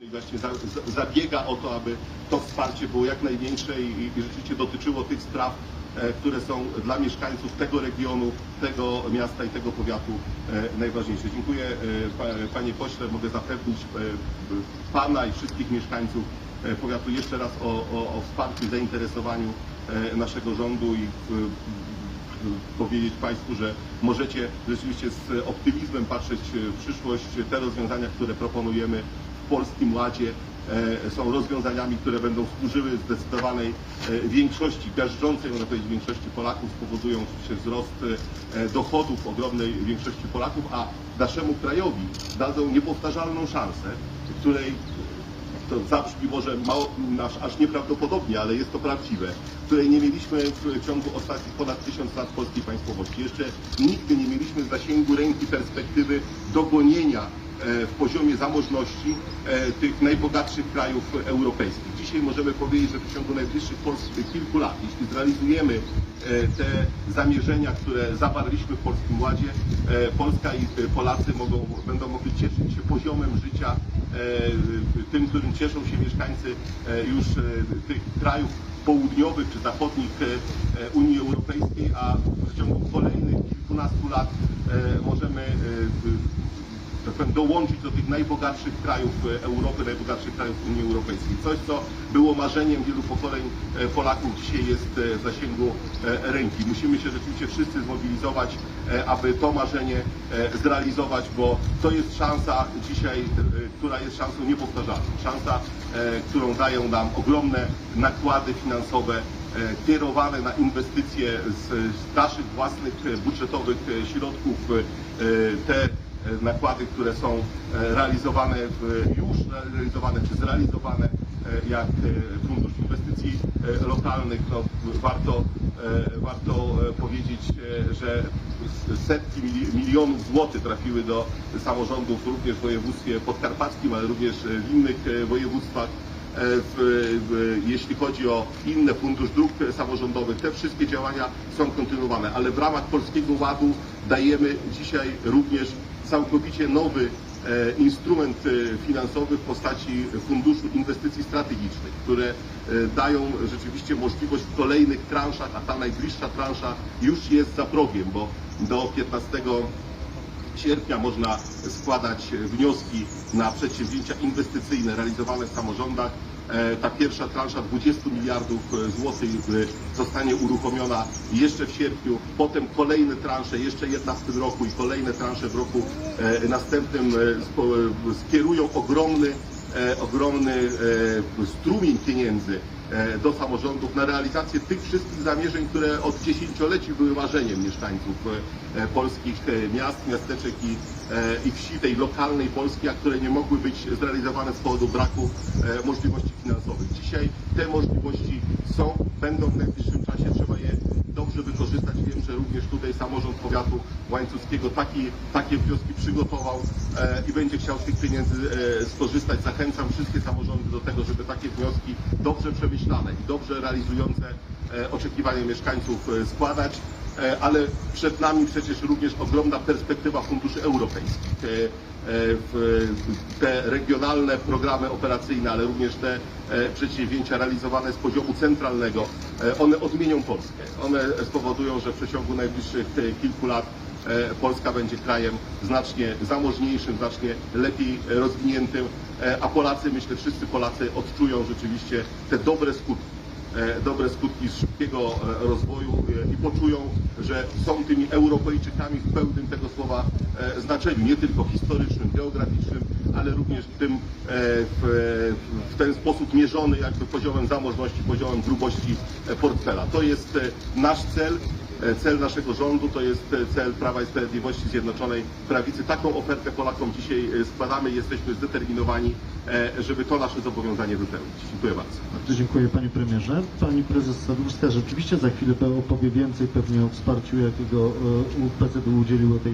I za, za, zabiega o to, aby to wsparcie było jak największe i, i rzeczywiście dotyczyło tych spraw, e, które są dla mieszkańców tego regionu, tego miasta i tego powiatu e, najważniejsze. Dziękuję e, pa, Panie Pośle, mogę zapewnić e, Pana i wszystkich mieszkańców e, powiatu jeszcze raz o, o, o wsparciu, zainteresowaniu e, naszego rządu i w, powiedzieć Państwu, że możecie rzeczywiście z optymizmem patrzeć w przyszłość. Te rozwiązania, które proponujemy w Polskim Ładzie e, są rozwiązaniami, które będą służyły zdecydowanej e, większości, miażdżącej, można powiedzieć, większości Polaków, spowodują oczywiście wzrost e, dochodów ogromnej większości Polaków, a naszemu krajowi dadzą niepowtarzalną szansę, której to zabrzmi może mało, aż, aż nieprawdopodobnie, ale jest to prawdziwe, której nie mieliśmy w ciągu ostatnich ponad tysiąc lat polskiej państwowości. Jeszcze nigdy nie mieliśmy zasięgu ręki perspektywy dogonienia w poziomie zamożności e, tych najbogatszych krajów europejskich. Dzisiaj możemy powiedzieć, że w ciągu najbliższych kilku lat, jeśli zrealizujemy e, te zamierzenia, które zawarliśmy w Polskim Ładzie, e, Polska i e, Polacy mogą, będą mogli cieszyć się poziomem życia e, tym, którym cieszą się mieszkańcy e, już e, tych krajów południowych czy zachodnich e, e, Unii Europejskiej, a w ciągu kolejnych kilkunastu lat e, możemy e, dołączyć do tych najbogatszych krajów e, Europy, najbogatszych krajów Unii Europejskiej. Coś, co było marzeniem wielu pokoleń e, Polaków, dzisiaj jest e, w zasięgu ręki. Musimy się rzeczywiście wszyscy zmobilizować, aby to marzenie zrealizować, bo to jest szansa dzisiaj, która jest szansą niepowtarzalną. Szansa, którą dają nam ogromne nakłady finansowe, kierowane na inwestycje z, naszych własnych budżetowych środków. Te nakłady, które są e, realizowane, już realizowane czy zrealizowane, e, jak e, Fundusz Inwestycji e, Lokalnych. No, warto, e, warto e, powiedzieć, e, że setki mili- milionów złotych trafiły do samorządów również w województwie podkarpackim, ale również e, w innych e, województwach. E, w, w, jeśli chodzi o inne fundusz dróg samorządowych, te wszystkie działania są kontynuowane, ale w ramach Polskiego Ładu dajemy dzisiaj również całkowicie nowy e, instrument e, finansowy w postaci Funduszu Inwestycji Strategicznych, które e, dają rzeczywiście możliwość w kolejnych transzach, a ta najbliższa transza już jest za progiem, bo do 15 sierpnia można składać wnioski na przedsięwzięcia inwestycyjne realizowane w samorządach. E, Ta pierwsza transza 20 miliardów e, złotych e, zostanie uruchomiona jeszcze w sierpniu, potem kolejne transze, jeszcze jedna w tym roku i kolejne transze w roku następnym skierują ogromny ogromny e, strumień pieniędzy e, do samorządów na realizację tych wszystkich zamierzeń, które od dziesięcioleci były marzeniem mieszkańców e, polskich e, miast, miasteczek i, e, i wsi tej lokalnej Polski, a które nie mogły być zrealizowane z powodu braku e, możliwości finansowych. Dzisiaj te możliwości są, będą w najbliższym czasie, trzeba je dobrze wykorzystać. Również tutaj samorząd powiatu łańcuckiego taki, takie wnioski przygotował e, i będzie chciał z tych pieniędzy e, skorzystać. Zachęcam wszystkie samorządy do tego, żeby takie wnioski dobrze przemyślane i dobrze realizujące e, oczekiwania mieszkańców składać. E, ale przed nami przecież również ogromna perspektywa funduszy europejskich. E, e, Te regionalne programy operacyjne, ale również te przedsięwzięcia realizowane z poziomu centralnego, one odmienią Polskę. One spowodują, że w przeciągu najbliższych kilku lat Polska będzie krajem znacznie zamożniejszym, znacznie lepiej rozwiniętym, a Polacy, myślę, wszyscy Polacy odczują rzeczywiście te dobre skutki dobre skutki z szybkiego e, rozwoju e, i poczują, że są tymi Europejczykami w pełnym tego słowa e, znaczeniu, nie tylko historycznym, geograficznym, ale również tym e, w, w ten sposób mierzony jakby poziomem zamożności, poziomem grubości e, portfela. To jest e, nasz cel. E, Cel naszego rządu to jest e, cel Prawa i Sprawiedliwości Zjednoczonej Prawicy. Taką ofertę Polakom dzisiaj e, składamy i jesteśmy zdeterminowani, żeby to nasze zobowiązanie wypełnić. Dziękuję bardzo. Bardzo dziękuję panie premierze. Pani prezes Sadurska rzeczywiście za chwilę opowie więcej pewnie o wsparciu, jakiego PZU udzieliło tej